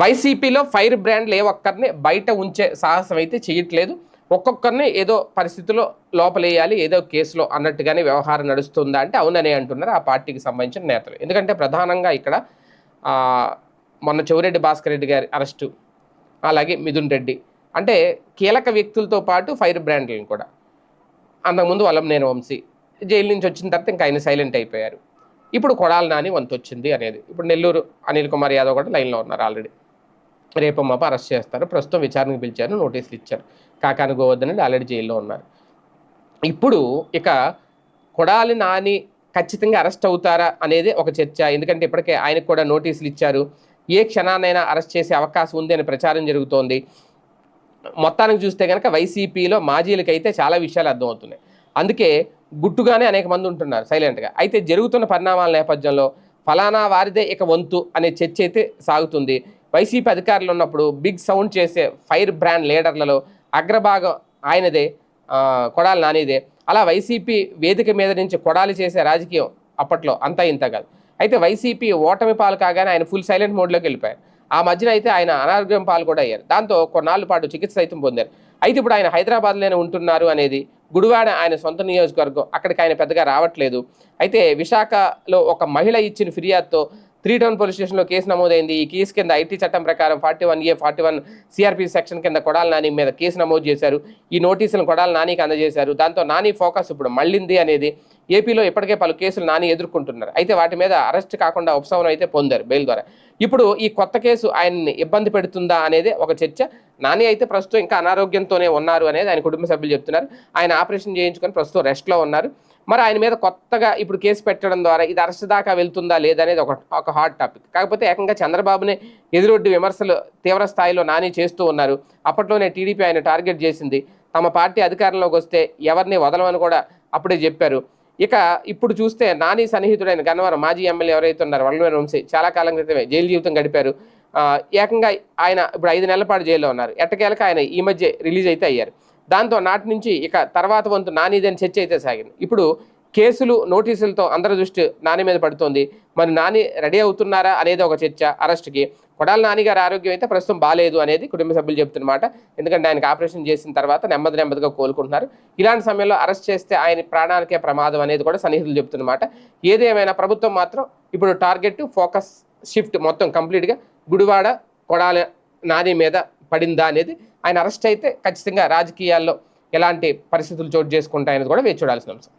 వైసీపీలో ఫైర్ బ్రాండ్లు ఏ ఒక్కరిని బయట ఉంచే సాహసం అయితే చేయట్లేదు. ఒక్కొక్కరిని ఏదో పరిస్థితిలో లోపలేయాలి ఏదో కేసులో అన్నట్టుగానే వ్యవహారం నడుస్తుందా అంటే అవుననే అంటున్నారు ఆ పార్టీకి సంబంధించిన నేతలు. ఎందుకంటే ప్రధానంగా ఇక్కడ మొన్న చెవిరెడ్డి భాస్కర్ రెడ్డి గారి అరెస్టు అలాగే మిథున్ రెడ్డి. అంటే కీలక వ్యక్తులతో పాటు ఫైర్ బ్రాండ్లను కూడా. అంతకుముందు నేను వంశీ. జైలు నుంచి వచ్చిన తర్వాత ఇంకా ఆయన సైలెంట్ అయిపోయారు. ఇప్పుడు కొడాల నాని వంతొచ్చింది అనేది. ఇప్పుడు నెల్లూరు అనిల్ కుమార్ యాదవ్ కూడా లైన్లో ఉన్నారు ఆల్రెడీ. రేపు మాప అరెస్ట్ చేస్తారు. ప్రస్తుతం విచారణకు పిలిచారు నోటీసులు ఇచ్చారు. కాకాని గోవర్ధన్ రెడ్డి ఆల్రెడీ జైల్లో ఉన్నారు. ఇప్పుడు ఇక కొడాలి నాని ఖచ్చితంగా అరెస్ట్ అవుతారా అనేది ఒక చర్చ. ఎందుకంటే ఇప్పటికే ఆయనకు కూడా నోటీసులు ఇచ్చారు. ఏ క్షణాన్నైనా అరెస్ట్ చేసే అవకాశం ఉంది అని ప్రచారం జరుగుతోంది. మొత్తానికి చూస్తే కనుక వైసీపీలో మాజీలకైతే చాలా విషయాలు అర్థమవుతున్నాయి. అందుకే గుట్టుగానే అనేక మంది ఉంటున్నారు సైలెంట్గా. అయితే జరుగుతున్న పరిణామాల నేపథ్యంలో ఫలానా వారిదే ఇక వంతు అనే చర్చ అయితే సాగుతుంది. వైసీపీ అధికారులు ఉన్నప్పుడు బిగ్ సౌండ్ చేసే ఫైర్ బ్రాండ్ లీడర్లలో అగ్రభాగం ఆయనదే కొడాలి నానిదే. అలా వైసీపీ వేదిక మీద నుంచి కొడాలి చేసే రాజకీయం అప్పట్లో అంతా ఇంత కాదు. అయితే వైసీపీ ఓటమి పాలు కాగానే ఆయన ఫుల్ సైలెంట్ మోడ్లోకి వెళ్ళిపోయారు. ఆ మధ్యన అయితే ఆయన అనారోగ్యం పాలు కూడా అయ్యారు. దాంతో కొన్నాళ్ళ పాటు చికిత్స సైతం పొందారు. అయితే ఇప్పుడు ఆయన హైదరాబాద్లోనే ఉంటున్నారు అనేది గుడివాడ ఆయన సొంత నియోజకవర్గం అక్కడికి ఆయన పెద్దగా రావట్లేదు. అయితే విశాఖలో ఒక మహిళ ఇచ్చిన ఫిర్యాదుతో త్రీ టౌన్ పోలీస్ స్టేషన్లో కేసు నమోదైంది. ఈ కేసు కింద ఐటీ చట్టం ప్రకారం forty one A forty one CRP section కింద కొడాల నాని మీద కేసు నమోదు చేశారు. ఈ నోటీసులను కొడాల నానికి అందజేశారు. దాంతో నాని ఫోకస్ ఇప్పుడు మళ్ళింది అనేది ఏపీలో ఇప్పటికే పలు కేసులు నాని ఎదుర్కొంటున్నారు. అయితే వాటి మీద అరెస్ట్ కాకుండా ఉపశమనం అయితే పొందారు బెయిల్ ద్వారా. ఇప్పుడు ఈ కొత్త కేసు ఆయన్ని ఇబ్బంది పెడుతుందా అనేది ఒక చర్చ. నాని అయితే ప్రస్తుతం ఇంకా అనారోగ్యంతోనే ఉన్నారు అనేది ఆయన కుటుంబ సభ్యులు చెప్తున్నారు. ఆయన ఆపరేషన్ చేయించుకొని ప్రస్తుతం రెస్ట్లో ఉన్నారు. మరి ఆయన మీద కొత్తగా ఇప్పుడు కేసు పెట్టడం ద్వారా ఇది అరెస్ట్ దాకా వెళ్తుందా లేదనేది ఒక ఒక హాట్ టాపిక్ కాకపోతే ఏకంగా చంద్రబాబునే ఎదురొడ్డి విమర్శలు తీవ్ర స్థాయిలో నాని చేస్తూ ఉన్నారు. అప్పట్లోనే టీడీపీ ఆయన టార్గెట్ చేసింది. తమ పార్టీ అధికారంలోకి వస్తే ఎవరిని వదలమని కూడా అప్పుడే చెప్పారు. ఇక ఇప్పుడు చూస్తే నాని సన్నిహితుడైన గన్నవరం మాజీ ఎమ్మెల్యే ఎవరైతే ఉన్నారు వల్లవేరు వంశీ చాలా కాలం క్రితమే జైలు జీవితం గడిపారు. ఏకంగా ఆయన ఇప్పుడు ఐదు నెలల పాటు జైల్లో ఉన్నారు. ఎట్టకేలకు ఆయన ఈ మధ్య రిలీజ్ అయితే అయ్యారు. దాంతో నాటి నుంచి ఇక తర్వాత వంతు నానిదని చర్చ అయితే సాగింది. ఇప్పుడు కేసులు నోటీసులతో అందరి దృష్టి నాని మీద పడుతోంది. మరి నాని రెడీ అవుతున్నారా అనేది ఒక చర్చ అరెస్ట్కి. కొడాల నాని గారి ఆరోగ్యం అయితే ప్రస్తుతం బాగాలేదు అనేది కుటుంబ సభ్యులు చెప్తున్నమాట. ఎందుకంటే ఆయనకు ఆపరేషన్ చేసిన తర్వాత నెమ్మది నెమ్మదిగా కోలుకుంటున్నారు. ఇలాంటి సమయంలో అరెస్ట్ చేస్తే ఆయన ప్రాణానికే ప్రమాదం అనేది కూడా సన్నిహితులు చెప్తున్నమాట. ఏదేమైనా ప్రభుత్వం మాత్రం ఇప్పుడు టార్గెట్ ఫోకస్ షిఫ్ట్ మొత్తం కంప్లీట్గా గుడివాడ కొడాల నాని మీద పడిందా అనేది ఆయన అరెస్ట్ అయితే ఖచ్చితంగా రాజకీయాల్లో ఎలాంటి పరిస్థితులు చోటు చేసుకుంటాయనేది కూడా వేచి చూడాల్సిన అంశం.